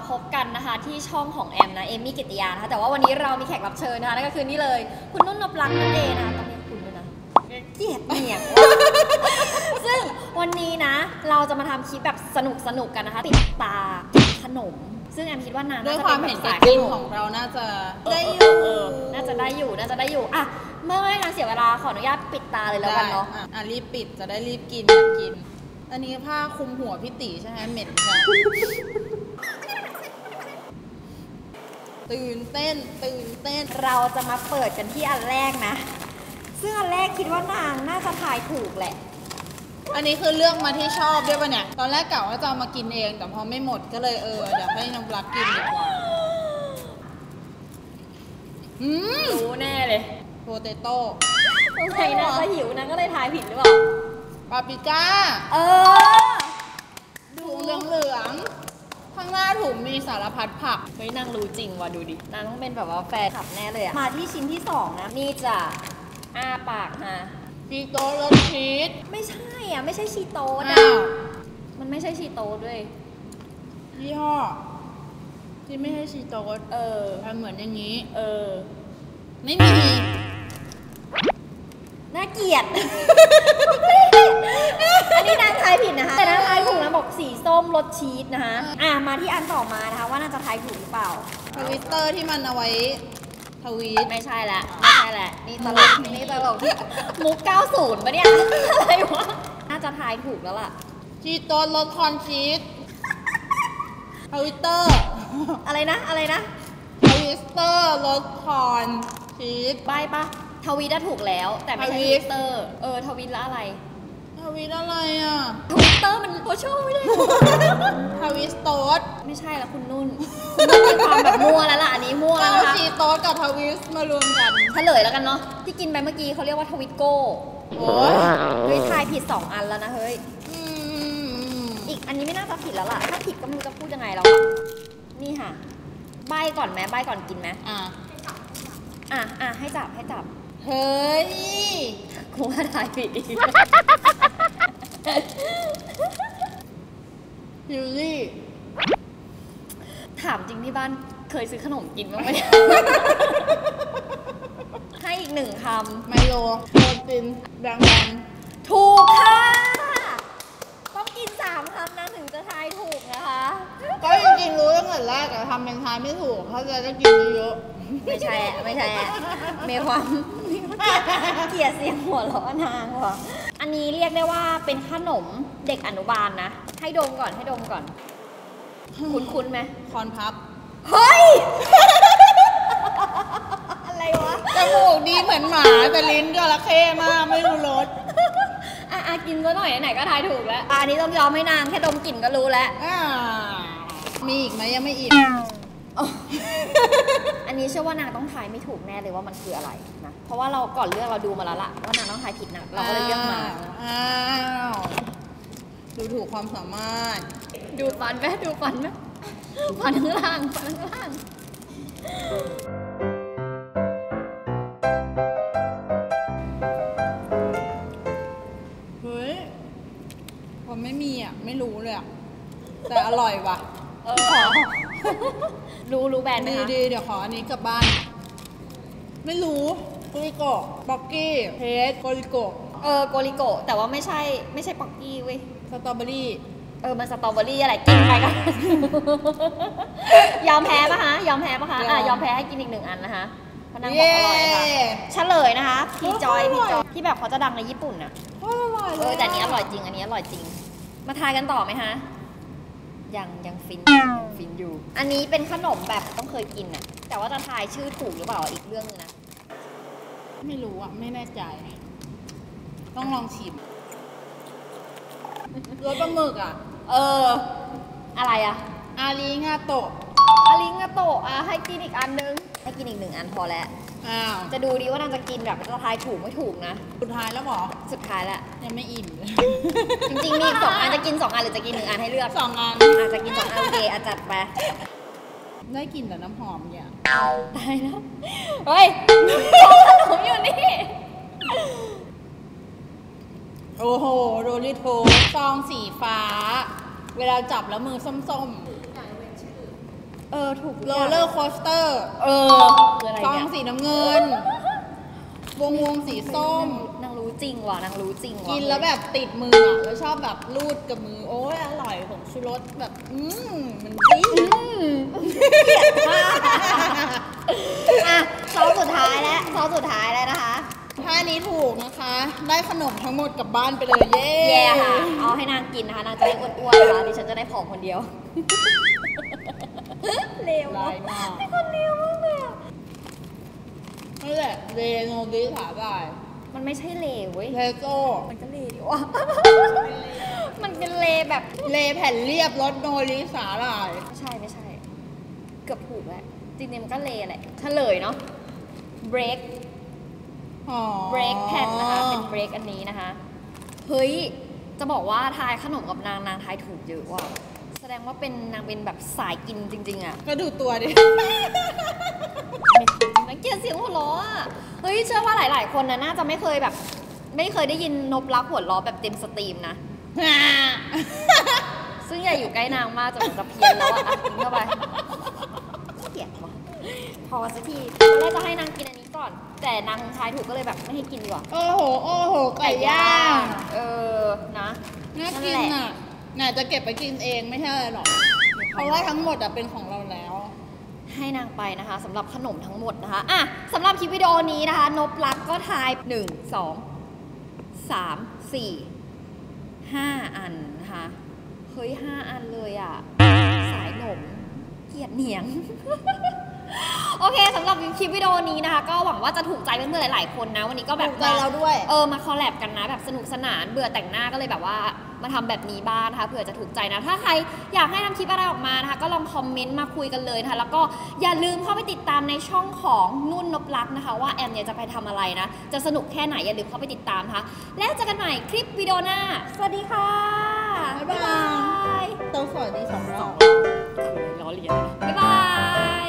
มาพบกันนะคะ ที่ช่องของแอมนะเอมมี่กิติยานะคะแต่ว่าวันนี้เรามีแขกรับเชิญนะคะนั่นก็คือนี่เลย คุณนุ่นนบลักษณ์นั่นเองนะคะต้องเรียกคุณด้วยนะเกลียดเหนียงว่ะซึ่งวันนี้นะ เราจะมาทำคลิปแบบสนุกสนุกๆกันนะคะปิดตากินขนม ซึ่งแอมคิดว่านางด้วยน่าจะความป็เห็นแบบแก่สายกินขมของเราน่าจะได้ได้ออยู่ยู่ น่าจะได้อยู่น่าจะได้อยู่อะเมื่อไม่ให้การเสียเวลาขออนุญาตปิดตาเลยแล้วกันเนาะ ได้อ่อะรีบปิดจะได้รีบกินอยากกิน อันนี้ผ้าคลุมหัวพี่ตีใช่ไหมเหม็นค่ะ ตื่นเต้น ตื่นเต้น เราจะมาเปิดกันที่อันแรกนะซึ่งอันแรกคิดว่านางน่าจะทายถูกแหละ อันนี้คือเลือกมาที่ชอบด้วยปะเนี่ย ตอนแรกกะว่าจะเอามากินเอง แต่พอไม่หมดก็เลยเออเดี๋ยวให้น้องปลักกินดีกว่า อืมรู้แน่เลยโปเตโต้สงสัยนางจะหิวนางก็เลยทายผิดหรือเปล่า ปาปริก้า เออถุงเหลืองๆ ข้างหน้าถุงมีสารพัดผัก เฮ้ยนางรู้จริงว่ะดูดิ นางต้องเป็นแบบว่าแฟนขับแน่เลยอะมาที่ชิ้นที่สองนะ นี่จะอ้าปากฮะชีโต้รสชีสไม่ใช่อะ ไม่ใช่ชีโต้นะอ้าวมันไม่ใช่ชีโต้ด้วย ยี่ห้อ ที่ไม่ใช่ชีโต้เออ ทำเหมือนอย่างนี้ เออ ไม่มี น่าเกลียด อันนี้นางทายผิดนะคะ แต่นางทายถูกนะ บอกสีส้มรสชีสนะคะ อะมาที่อันต่อมานะคะ ว่าน่าจะทายถูกหรือเปล่า ทวิตเตอร์ที่มันเอาไว้ทวีต ไม่ใช่ละไม่ใช่ละนี่ตลกนี่ตลกมุก 90ปะเนี่ยอะไรวะน่าจะทายถูกแล้วล่ะ ชีโต้รสคอนชีสทวิตเตอร์ อะไรนะอะไรนะทวิตเตอร์รสคอนชีสใบปะทวีตอะถูกแล้ว แต่ไม่ใช่ทวิตเตอร์ เออทวิตล้วอะไร วิตอะไรอะทวิตเตอร์มันโพชั่ไม่ได้ทวิสโต๊ดไม่ใช่ละคุณนุ่นคุณนุ่นมีความแบบมั่วแล้วล่ะอันนี้มั่วก็แล้วนะคะชีโต๊ดกับทวิสมารวมกัน เฉลยแล้วกันเนาะที่กินไปเมื่อกี้เขาเรียกว่าทวิตโก้โอ้ยเฮ้ยทายผิด2อันแล้วนะเฮ้ย อืมอีกอันนี้ไม่น่าจะผิดแล้วล่ะ ถ้าผิดก็ไม่รู้จะพูดยังไงแล้วอะนี่ค่ะ ใบก่อนไหมใบก่อนกินไหมอะอะอะให้จับให้จับ เฮ้ยกูว่าทายผิดอีกฮิวลี่ถามจริงที่บ้านเคยซื้อขนมกินบ้างไหมให้อีกหนึ่งคไมโลโปรตีนแบงแบงำถูกค่ะ ต้องกินสามคำนะถึงจะทายถูกนะคะ ก็จริงๆรู้ตั้งแต่แรกแต่ทำเป็นทายไม่ถูกเขาจะได้กินเยอะ ไม่ใช่อะไม่ใช่อะมีความเกลียดเสียงหัวเราะนางว่ะอันนี้เรียกได้ว่าเป็นขนมเด็กอนุบาลนะ ให้ดมก่อนให้ดมก่อน คุ้นคุ้นๆไหมคอนพับ เฮ้ย อะไรวะ จมูกดีเหมือนหมา แต่ลิ้นจระเข้มากไม่รู้รสอะอะกินซะหน่อยไหนๆก็ทายถูกแล้วอะอันนี้ต้องยอมให้นางแค่ดมกลิ่นก็รู้แล้วอ่ามีอีกไหมยังไม่อิ่ม อันนี้เชื่อว่านางต้องทายไม่ถูกแน่เลยว่ามันคืออะไรนะ เพราะว่าเราก่อนเลือกเราดูมาแล้วล่ะว่านางต้องทายผิดนะเราก็เลยเลือกมา อ้าวดูถูกความสามารถ ดูฟันไหมดูฟันไหมฟันข้างล่างฟันข้างล่างเฮ้ยผมไม่มีอะ ไม่รู้เลยอะ แต่อร่อยว่ะเออ รู้รู้แบรนด์ไหมดีคะดีเดี๋ยวขออันนี้กลับบ้าน ไม่รู้กุลิโกะบ็อกกี้เพสโกลิโกะเออโกริโกะแต่ว่าไม่ใช่ไม่ใช่ป๊อกกี้เว้ย สตรอเบอรี่เออ มันสตรอเบอรี่อะไรกินไปกันยอมแพ้ปะคะยอมแพ้ปะคะอะยอมยอมแพ้ให้กินอีกหนึ่งอันนะคะเพราะนางบอกอร่อยค่ะเฉลยนะคะพี่จอยอร่พี่อยจอยที่แบบเขาจะดังในญี่ปุ่นน่ะโคตรอร่อยเลเอยอแต่อันนี้อร่อยจริง อันนี้อร่อยจริง มาทายกันต่อไหมฮะยังยังฟินยังฟิน อยู่ อันนี้เป็นขนมแบบต้องเคยกินน่ะแต่ว่าจะทายชื่อถูกหรือเปล่าอีกเรื่องนึงนะ ไม่รู้อะ ไม่แน่ใจ ต้องลองชิมรสปลาหมึกอะ เออ อะไรอะอาริงาโตะ อาริงาโตะอะให้กินอีกอันนึง ให้กินอีกหนึ่งอันพอแล้ว อ้าว จะดูดีว่านางจะกินแบบจะทายถูกไม่ถูกนะ สุดท้ายแล้วเหรอ สุดท้ายละยังไม่อิ่มเลย จริงๆมีอีกสองอันจะกินสองอันหรือจะกินหนึ่งอันให้เลือกสองอัน อาจจะกินสองอันโอเคอาจัดไป ได้กลิ่นแต่น้ำหอมเนี่ยตายแล้ว เฮ้ยขนมอยู่นี่ โอ้โหโดริโทซองสีฟ้า เวลาจับแล้วมือส้มๆ เออถูกโรลเลอร์โคสเตอร์ เออคืออะไรซองเนี่ยสีน้ำเงิน วงวงสีส้ม นางรู้จริงว่ะนางรู้จริงว่ะกินแล้วแบบติดมืออะแล้วชอบแบบรูดกับมือ โอ้ยอร่อยของชูรสแบบ อืมมันดีอืมอะซอสสุดท้ายแล้วซอสสุดท้ายแล้วนะคะ ถ้านี้ถูกนะคะ ได้ขนมทั้งหมดกลับบ้านไปเลยเย้แย่ค่ะ เอาให้นางกินนะคะ นางจะได้อ้วนๆนะคะดิฉันจะได้ผอมคนเดียว เลวลาอะยมากเป็นคนเลวมากเลยอะนี่แหละเรโนบิถาบายมันไม่ใช่เลวเว้ย เลโก้มันก็เลวดีว่ะมันเป็นเลแบบ เลแผ่นเรียบรสโนริสาหร่ายไม่ใช่ไม่ใช่ เกือบถูกแหละจริงๆมันก็เลแหละเฉลยเนาะ break อ๋อ break แผ่นนะคะ เป็น break อันนี้นะคะ เฮ้ย จะบอกว่าทายขนมกับนางนางทายถูกเยอะว่ะแส ดงว่าเป็นนางเป็นแบบสายกินจริง ๆอะก็ดูตัวดิไม่ถูกนะเกลียดเสียงหัวเราะอะเฮ้ยเชื่อว่าหลาย ๆ คนนะน่าจะไม่เคยแบบ ไม่เคยได้ยินนบลักหัวเราะแบบเต็มสตรีมนะ ซึ่งอย่าอยู่ใกล้นางมากจนมันจะเพี้ยนแล้วอะอะกินเข้าไปเกลียดว่ะพอสักทีตอนแรกจะให้นางกินอันนี้ก่อน แต่นางทายถูกก็เลยแบบไม่ให้กินดีกว่าโอ้โห โอ้โห ไก่ย่าง เออ นะ น่านั่นกินแหละ อะ น่าจะเก็บไปกินเองไม่ใช่อะไรหรอก เพราะว่าทั้งหมดอะเป็นของเราแล้ว ให้นางไปนะคะสำหรับขนมทั้งหมดนะคะอะสำหรับคลิปวิดีโอนี้นะคะ นบลักก็ทาย 1 2 3 4 5 อันนะคะเฮ้ย5อันเลยอะสายหนมเกียดเหนียง โอเคสำหรับคลิปวิดีโอนี้นะคะ ก็หวังว่าจะถูกใจเพื่อนๆหลาย ๆ คนนะ วันนี้ก็แบบถูกใจเราด้วย เออมาคอลแลบกันนะ แบบสนุกสนานเบื่อแต่งหน้าก็เลยแบบว่ามาทำแบบนี้บ้างนะคะเผื่อจะถูกใจนะ ถ้าใครอยากให้ทำคลิปอะไรออกมานะคะ ก็ลองคอมเมนต์มาคุยกันเลยนะคะ แล้วก็อย่าลืมเข้าไปติดตามในช่องของนุ่นนบลักษณ์นะคะ ว่าแอมเนี่ยจะไปทำอะไรนะ จะสนุกแค่ไหนอย่าลืมเข้าไปติดตามนะคะแล้วเจอกันใหม่คลิปวิดีโอหน้า สวัสดีค่ะ บ๊ายบายยต้องสอนดีสองรอบล้อเลียน